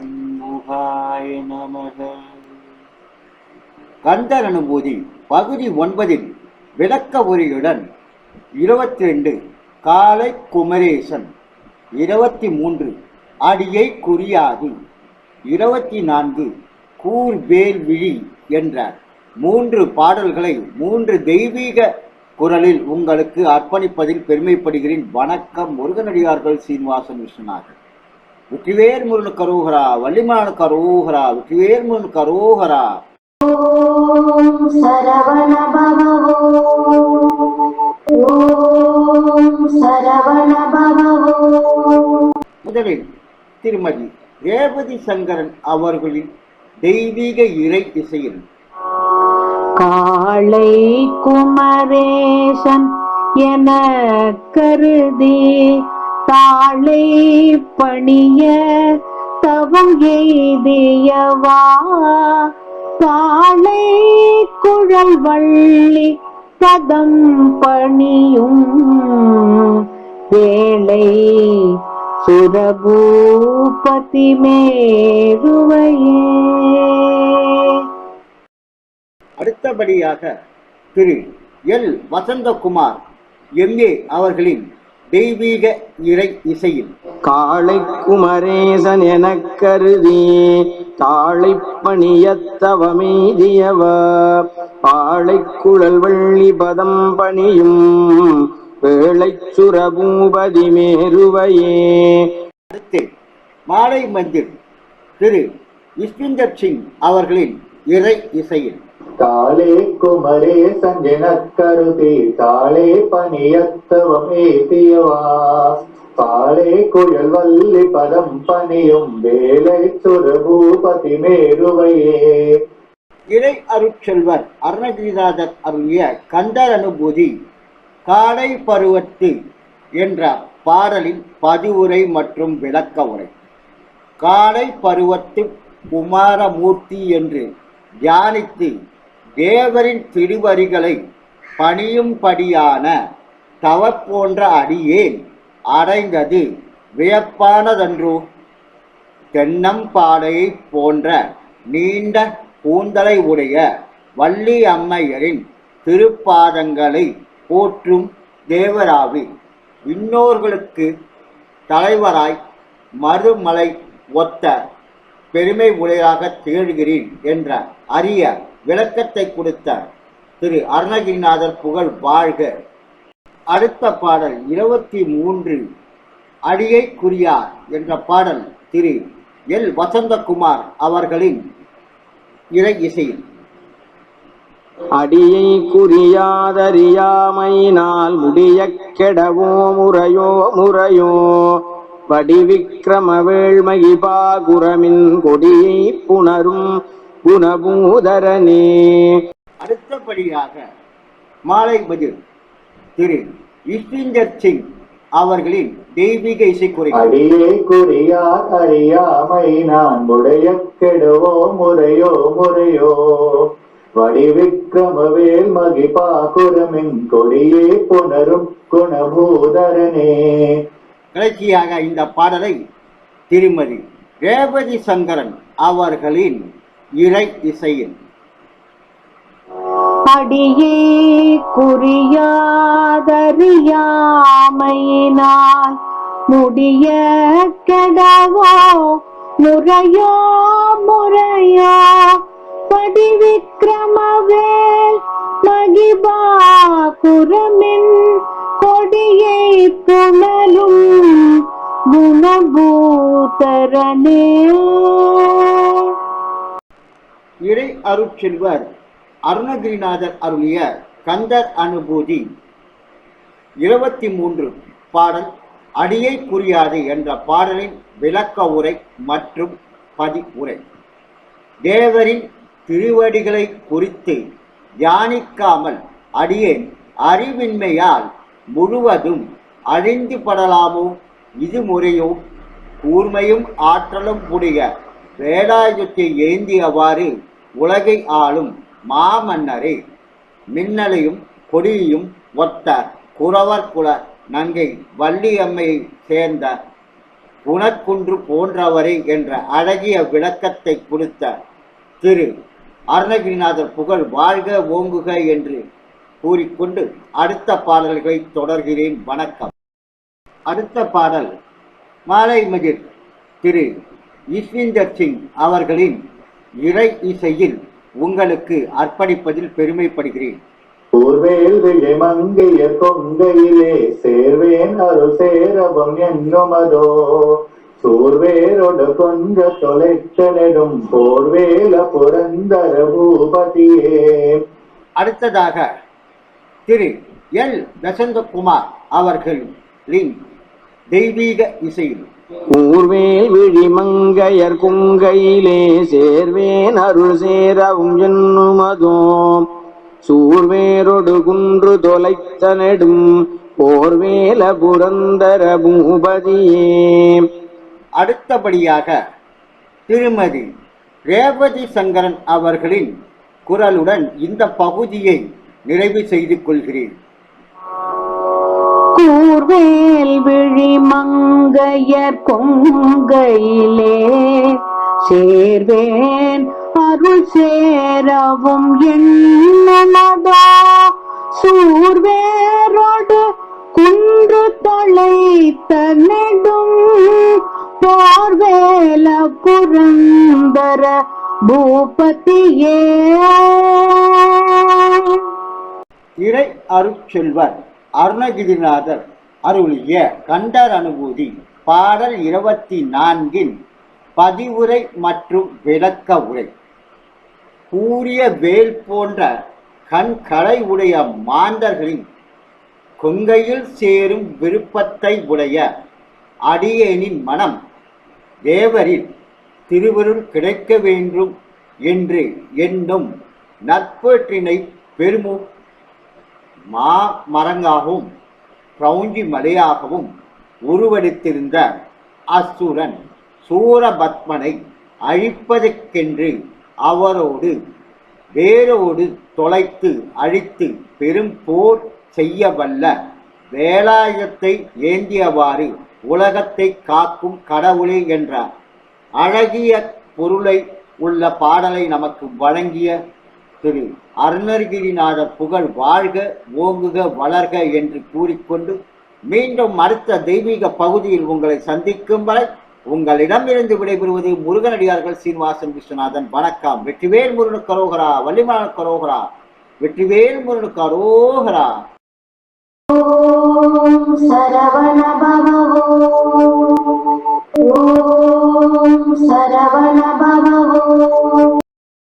சண்முகாய நமக. கந்தர் அனுபூதி பகுதி ஒன்பதில் விளக்க உரையுடன் இருபத்தி ரெண்டு காலை குமரேசன் இருபத்தி மூன்று அடியை குறியாது இருபத்தி நான்கு கூர்வேல் விழி என்ற மூன்று பாடல்களை மூன்று தெய்வீக குரலில் உங்களுக்கு அர்ப்பணிப்பதில் பெருமைப்படுகிறேன். வணக்கம் முருகனடியார்கள் சீனிவாசன் விஸ்வநாதன். வெற்றிவேல் முருகன் கரோகரா வள்ளிமலன் கரோகரா வெற்றிவேல் முருகன் கரோகரா சரவண பவோ ஓம் சரவண பவோ முதலில் திருமதி ரேவதி சங்கரன் அவர்களின் தெய்வீக இறை இசையில். காளை குமரேசன் என கருதி தாளை பணிய தவம் எய்தியவா? காலை குழல் வள்ளி பதம் பணியும் வேலை சுரபூபதி மேருவையே. அடுத்தபடியாக திரு எல். வசந்தகுமார் எம்ஏ அவர்களின் தெய்வீக இறை இசையில். காளை குமரேசன் எனக் கருதி தாளை பணியத்தவமெய்தியவ பாளை குழல் வள்ளி பதம் பணியும் வேளைச் சுரபூபதி மேருவையே. அடுத்து மாலை மந்திர் திரு விஸ்விந்தர் சிங் அவர்களின் இறை இசையில். தாளே குமரே சஞ்சனக் கருதி தாளே பணியத்தவமேதியவா பாளே குழல் வள்ளி பதம் பணியும் வேலை சுரபூபதி மேருவையே. இறை அருட்செல்வர் அருணகிரிநாதர் அருளிய கந்தர் அனுபூதி காடை பருவத்து என்ற பாடலின் பதிவுரை மற்றும் விளக்க உரை. காடை பருவத்து குமாரமூர்த்தி என்று தியானித்து தேவரின் திருவரிகளை பணியும்படியான தவ போன்ற அடியேன் அடைந்தது வியப்பானதன்றோ. தென்னம்பாடையை போன்ற நீண்ட கூந்தலை உடைய வள்ளி அம்மையரின் திருப்பாதங்களை போற்றும் தேவராவி. இன்னோர்களுக்கு தலைவராய் மறுமலை ஒத்த பெருமை உடையாக திகழ்கிறேன் என்ற அரிய விளக்கத்தை கொடுத்த திரு அருணகிரிநாதர் புகழ் வாழ்க. அடுத்த பாடல் இருபத்தி மூன்று அடியை குறியார் என்ற பாடல் திரு எல். வசந்தகுமார் அவர்களின் இறை இசையில் அடியை குறியாதறியாமையினால் முடியக் கெடவோ முறையோ முறையோ வடிவிக்கிரம வேள்மகிபா குரமின் கொடியை புணரும் குணபூதரனே அடுத்தபடியாக மாலை பதில் திரு இஸ்விந்தர் சிங் அவர்களின் தெய்வீக இசைக்குறை அடியே குறியார் அறியாமை நான் உடைய கெடுவோ முறையோ முறையோ. வடிவிக்கிரமவேல் மகிபா குரமின் கொடியே புணரும் குணபூதரனே கடைசியாக இந்த பாடலை திருமதி ரேவதி சங்கரன் அவர்களின் இழை இசையில். அடியே குறியாதறியாமையினால் முடிய கெடவோ முறையோ முறையோ படிவிக்கிரமவேல் மகிபா குரமின் கொடியை புனலும் குணபூதரனே. அருட்செல்வர் அருணகிரிநாதர் அருளிய கந்தர் அனுபூதி. இருபத்தி மூன்று பாடல் அடியை புரியாது என்ற பாடலின் விளக்க உரை மற்றும் பதி உரை தேவரின் திருவடிகளை குறித்து தியானிக்காமல் அடியேன் அறிவின்மையால் முழுவதும் அழிந்து படலாமோ? இது முறையோ கூர்மையும் ஆற்றலும் உடைய வேலாயுதத்தை ஏந்தியவாறு உலகை ஆளும் மாமன்னரே மின்னலையும் கொடியையும் ஒத்த குறவர் குல நங்கை வள்ளியம்மையை சேர்ந்த குணக்குன்று போன்றவரே என்ற அழகிய விளக்கத்தை கொடுத்த திரு அருணகிரிநாதர் புகழ் வாழ்க ஓங்குக என்று கூறிக்கொண்டு அடுத்த பாடல்களை தொடர்கிறேன். வணக்கம். அடுத்த பாடல் மாலை மகிழ் திரு ஈஸ்வீந்தர் சிங் அவர்களின் இறை இசையில் உங்களுக்கு அர்ப்பணிப்பதில் பெருமைப்படுகிறேன். கூர்வேல் விழி மங்கைய கொங்கையிலே சேர்வேன் அருள் சேரவம் என்னுமதோ. சூர்வேரோடு கொன்ற தொலைச்சனடும் போர்வேல புரந்தர பூபதியே. அடுத்ததாக திரு எல். வசந்தகுமார் அவர்களின் தெய்வீக இசையில். ஊர்வேல் விழி மங்கையர் குங்கையிலே சேர்வேன் அருள் சேரவும் என்னுமதோம். சூர்வேரொடு குன்று தொலைத்த நெடும் போர்வேல புரந்தர பூபதியே. அடுத்தபடியாக திருமதி ரேவதி சங்கரன் அவர்களின் குரலுடன் இந்த பகுதியை நிறைவு செய்து கொள்கிறேன். கூர்வேல் விழி மங்கையர் கொங்கையிலே சேர்வேன் அருள் சேரவும் எண்ணமதோ சூர்வேரோடு குன்று தொலைத்த நெடும் போர்வேல புரந்தர பூபதியே. இறை அருட்செல்வர். அருணகிரிநாதர் அருளிய கண்டர் அனுபூதி பாடல் இருபத்தி நான்கின் பதிவுரை மற்றும் விளக்க உரை. கூறிய வேல் போன்ற கண்களை உடைய மாந்தர்களின் கொங்கையில் சேரும் விருப்பத்தை உடைய அடியேனின் மனம் தேவரில் திருவருள் கிடைக்க வேண்டும் என்று எண்ணும் நற்பேற்றினை பெருமு மா மரங்காகவும் பிரௌஞ்சி மலையாகவும் உருவெடுத்திருந்த அசுரன் சூரபத்மனை அழிப்பதற்கென்று அவரோடு வேரோடு தொலைத்து அழித்து பெரும் போர் செய்ய வல்ல வேலாயுதத்தை ஏந்தியவாறு உலகத்தை காக்கும் கடவுளே என்ற அழகிய பொருளை உள்ள பாடலை நமக்கு வழங்கிய திரு அருணகிரிநாத புகழ் வாழ்க ஓங்குக வளர்க என்று கூறிக்கொண்டு மீண்டும் அடுத்த தெய்வீக பகுதியில் உங்களை சந்திக்கும் வரை உங்களிடமிருந்து விடைபெறுவது முருகனடியார்கள் சீனிவாசன் விஸ்வநாதன். வணக்கம். வெற்றிவேல் முருகனு கரோகரா வள்ளிமலனுக்கு கரோகரா வெற்றிவேல் முருகனு கரோகரா சரவண பவ சரவண பவ